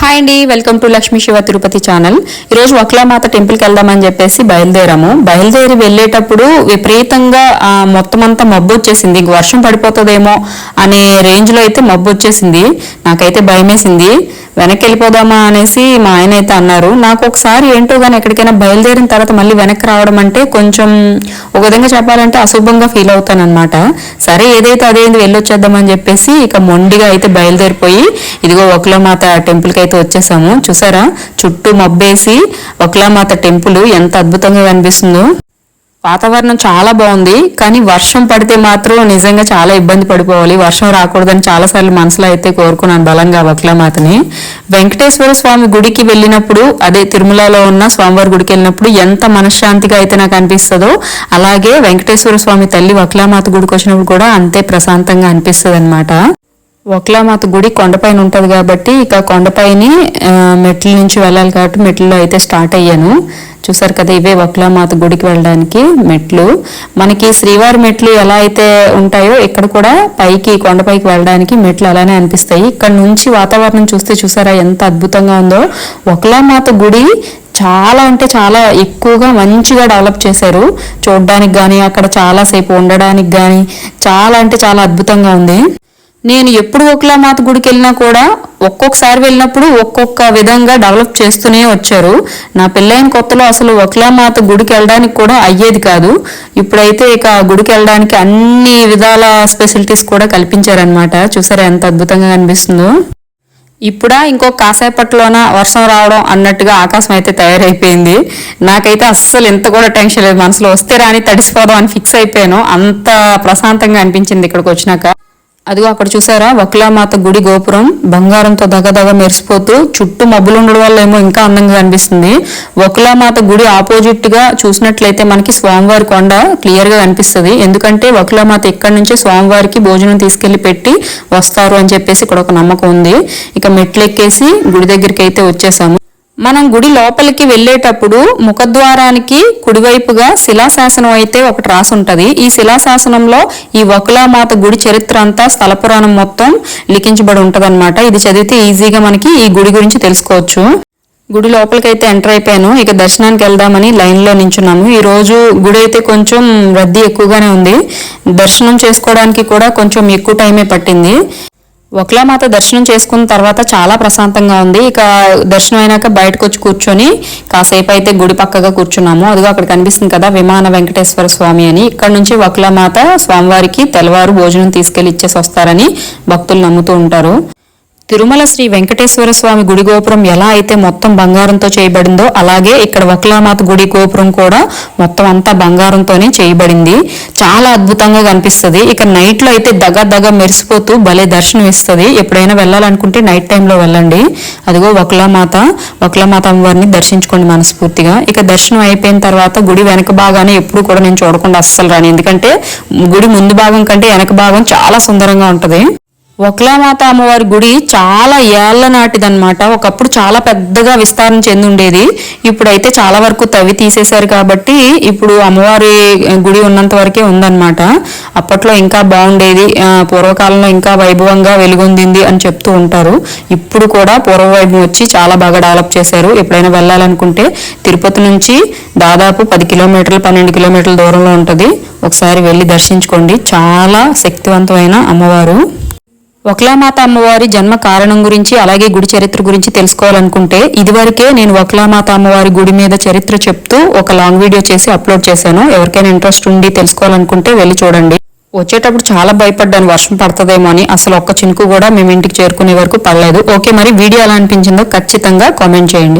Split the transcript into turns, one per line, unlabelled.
Hi అండి welcome to Lakshmi Siva Tirupati channel ఈరోజు వక్లామాత టెంపుల్కి వెళ్దామని చెప్పేసి బయలుదేరాము. బయలుదేరి వెళ్ళేటప్పుడు విపరీతంగా మొత్తం అంతా మబ్బు వచ్చేసింది. వర్షం పడిపోతుందేమో అనే రేంజ్లో అయితే మబ్బు వచ్చేసింది. నాకైతే భయమేసింది. వెనక్కి వెళ్ళిపోదామా అనేసి మా ఆయన అయితే అన్నారు. నాకు ఒకసారి ఏంటో కానీ ఎక్కడికైనా బయలుదేరిన తర్వాత మళ్ళీ వెనక్కి రావడం అంటే కొంచెం ఒక విధంగా చెప్పాలంటే అశుభంగా ఫీల్ అవుతాను అనమాట సరే ఏదైతే అదేంది వెళ్ళొచ్చేద్దామని చెప్పేసి ఇక మొండిగా అయితే బయలుదేరిపోయి ఇదిగో ఒకలామాత టెంపుల్కి అయితే వచ్చేసాము. చూసారా? చుట్టూ మబ్బేసి ఒకలామాత టెంపుల్ ఎంత అద్భుతంగా కనిపిస్తుందో. వాతావరణం చాలా బాగుంది. కానీ వర్షం పడితే మాత్రం నిజంగా చాలా ఇబ్బంది పడిపోవాలి. వర్షం రాకూడదని చాలాసార్లు మనసులో అయితే కోరుకున్నాను బలంగా వక్లమాతని వెంకటేశ్వర స్వామి గుడికి వెళ్ళినప్పుడు అదే తిరుమలలో ఉన్న స్వామివారి గుడికి వెళ్ళినప్పుడు ఎంత మనశ్శాంతిగా అయితే నాకు అనిపిస్తుందో అలాగే వెంకటేశ్వర స్వామి తల్లి వక్లామాత గుడికి వచ్చినప్పుడు కూడా అంతే ప్రశాంతంగా అనిపిస్తుంది అనమాట వక్లామాత గుడి కొండపైన ఉంటుంది కాబట్టి ఇక కొండపైని మెట్ల నుంచి వెళ్ళాలి కాబట్టి మెట్లలో అయితే స్టార్ట్ అయ్యాను. చూసారు కదా ఇవే వక్లామాత గుడికి వెళ్ళడానికి మెట్లు. మనకి శ్రీవారి మెట్లు ఎలా అయితే ఉంటాయో ఇక్కడ కూడా పైకి కొండపైకి వెళ్ళడానికి మెట్లు అలానే అనిపిస్తాయి. ఇక్కడ నుంచి వాతావరణం చూస్తే చూసారా ఎంత అద్భుతంగా ఉందో. వక్లామాత గుడి చాలా అంటే చాలా ఎక్కువగా మంచిగా డెవలప్ చేశారు. చూడడానికి కానీ అక్కడ చాలాసేపు ఉండడానికి కానీ చాలా అంటే చాలా అద్భుతంగా ఉంది. నేను ఎప్పుడు ఒకలామాత గుడికి వెళ్ళినా కూడా ఒక్కొక్కసారి వెళ్ళినప్పుడు ఒక్కొక్క విధంగా డెవలప్ చేస్తూనే వచ్చారు. నా పెళ్ళైన కొత్తలో అసలు ఒకలామాత గుడికి వెళ్ళడానికి కూడా అయ్యేది కాదు. ఇప్పుడైతే ఇక గుడికి వెళ్ళడానికి అన్ని విధాల ఫెసిలిటీస్ కూడా కల్పించారనమాట చూసారా ఎంత అద్భుతంగా కనిపిస్తుందో. ఇప్పుడా ఇంకో కాసేపట్లోన వర్షం రావడం అన్నట్టుగా ఆకాశం అయితే తయారైపోయింది. నాకైతే అస్సలు ఎంత కూడా టెన్షన్ లేదు. మనసులో వస్తే రాని తడిసిపోదాం అని ఫిక్స్ అయిపోయాను. అంత ప్రశాంతంగా అనిపించింది ఇక్కడికి వచ్చినాక. అదిగో అక్కడ చూసారా? వకులామాత గుడి గోపురం. బంగారంతో దగదగ మెరిసిపోతూ చుట్టూ మబ్బులు ఉండడం వల్ల ఏమో ఇంకా అందంగా కనిపిస్తుంది. వకులామాత గుడి ఆపోజిట్గా చూసినట్లయితే మనకి స్వామివారి కొండ క్లియర్గా కనిపిస్తుంది. ఎందుకంటే వకులామాత ఇక్కడ నుంచే స్వామివారికి భోజనం తీసుకెళ్ళి పెట్టి వస్తారు అని చెప్పేసి ఇక్కడ ఒక నమ్మకం ఉంది. ఇక మెట్లు ఎక్కేసి గుడి దగ్గరికి అయితే వచ్చేసాము. మనం గుడి లోపలికి వెళ్ళేటప్పుడు ముఖద్వారానికి కుడివైపుగా శిలాశాసనం అయితే ఒకటి రాసి ఉంటుంది ఈ శిలాశాసనంలో ఈ వకులామాత గుడి చరిత్ర అంతా స్థల పురాణం మొత్తం లిఖించబడి ఉంటదన్నమాట. ఇది చదివితే ఈజీగా మనకి ఈ గుడి గురించి తెలుసుకోవచ్చు. గుడి లోపలికైతే ఎంటర్ అయిపోయాను. ఇక దర్శనానికి వెళ్దామని లైన్లో నించున్నాను. ఈరోజు గుడి అయితే కొంచెం రద్దీ ఎక్కువగానే ఉంది. దర్శనం చేసుకోవడానికి కూడా కొంచెం ఎక్కువ టైమే పట్టింది. ఒకలామాత దర్శనం చేసుకున్న తర్వాత చాలా ప్రశాంతంగా ఉంది. ఇక దర్శనం అయినాక బయటకు వచ్చి కూర్చొని కాసేపు అయితే గుడి పక్కగా కూర్చున్నాము. అదిగో అక్కడ కనిపిస్తుంది కదా విమాన వెంకటేశ్వర స్వామి అని. ఇక్కడ నుంచి వకులామాత స్వామివారికి తెల్లవారు భోజనం తీసుకెళ్ళి ఇచ్చేసి వస్తారని భక్తులు నమ్ముతూ ఉంటారు. తిరుమల శ్రీ వెంకటేశ్వర స్వామి గుడి గోపురం ఎలా అయితే మొత్తం బంగారంతో చేయబడిందో అలాగే ఇక్కడ వక్లామాత గుడి గోపురం కూడా మొత్తం అంతా బంగారంతోనే చేయబడింది. చాలా అద్భుతంగా కనిపిస్తుంది. ఇక నైట్లో అయితే దగ దగ మెరిసిపోతూ భలే దర్శనం ఇస్తుంది. ఎప్పుడైనా వెళ్ళాలనుకుంటే నైట్ టైంలో వెళ్ళండి. అదిగో వక్లామాత. వక్లామాత అమ్మవారిని దర్శించుకోండి మనస్ఫూర్తిగా. ఇక దర్శనం అయిపోయిన తర్వాత గుడి వెనక భాగాన్ని ఎప్పుడు కూడా నేను చూడకుండా అస్సలు రాను. ఎందుకంటే గుడి ముందు భాగం కంటే వెనక భాగం చాలా సుందరంగా ఉంటుంది. ఒకలామాత అమ్మవారి గుడి చాలా ఏళ్ళ నాటిదన్నమాట. ఒకప్పుడు చాలా పెద్దగా విస్తారం చెంది ఉండేది. ఇప్పుడైతే చాలా వరకు తవ్వి తీసేశారు కాబట్టి ఇప్పుడు అమ్మవారి గుడి ఉన్నంత వరకే ఉందన్నమాట. అప్పట్లో ఇంకా బాగుండేది. పూర్వకాలంలో ఇంకా వైభవంగా వెలుగొందింది అని చెప్తూ ఉంటారు. ఇప్పుడు కూడా పూర్వ వైభవం వచ్చి చాలా బాగా డెవలప్ చేశారు. ఎప్పుడైనా వెళ్ళాలనుకుంటే తిరుపతి నుంచి దాదాపు పది కిలోమీటర్లు పన్నెండు కిలోమీటర్ల దూరంలో ఉంటుంది. ఒకసారి వెళ్ళి దర్శించుకోండి. చాలా శక్తివంతమైన అమ్మవారు. వక్లామాత అమ్మవారి జన్మ కారణం గురించి అలాగే గుడి చరిత్ర గురించి తెలుసుకోవాలనుకుంటే ఇదివరకే నేను వక్లామాత అమ్మవారి గుడి మీద చరిత్ర చెప్తూ ఒక లాంగ్ వీడియో చేసి అప్లోడ్ చేశాను. ఎవరికైనా ఇంట్రెస్ట్ ఉండి తెలుసుకోవాలనుకుంటే వెళ్ళి చూడండి. వచ్చేటప్పుడు చాలా భయపడ్డాను. వర్షం పడుతుందేమో అని. అసలు ఒక్క చినుకు కూడా మేము ఇంటికి చేరుకునే వరకు పడలేదు. ఓకే మరి వీడియో ఎలా అనిపించిందో ఖచ్చితంగా కామెంట్ చేయండి.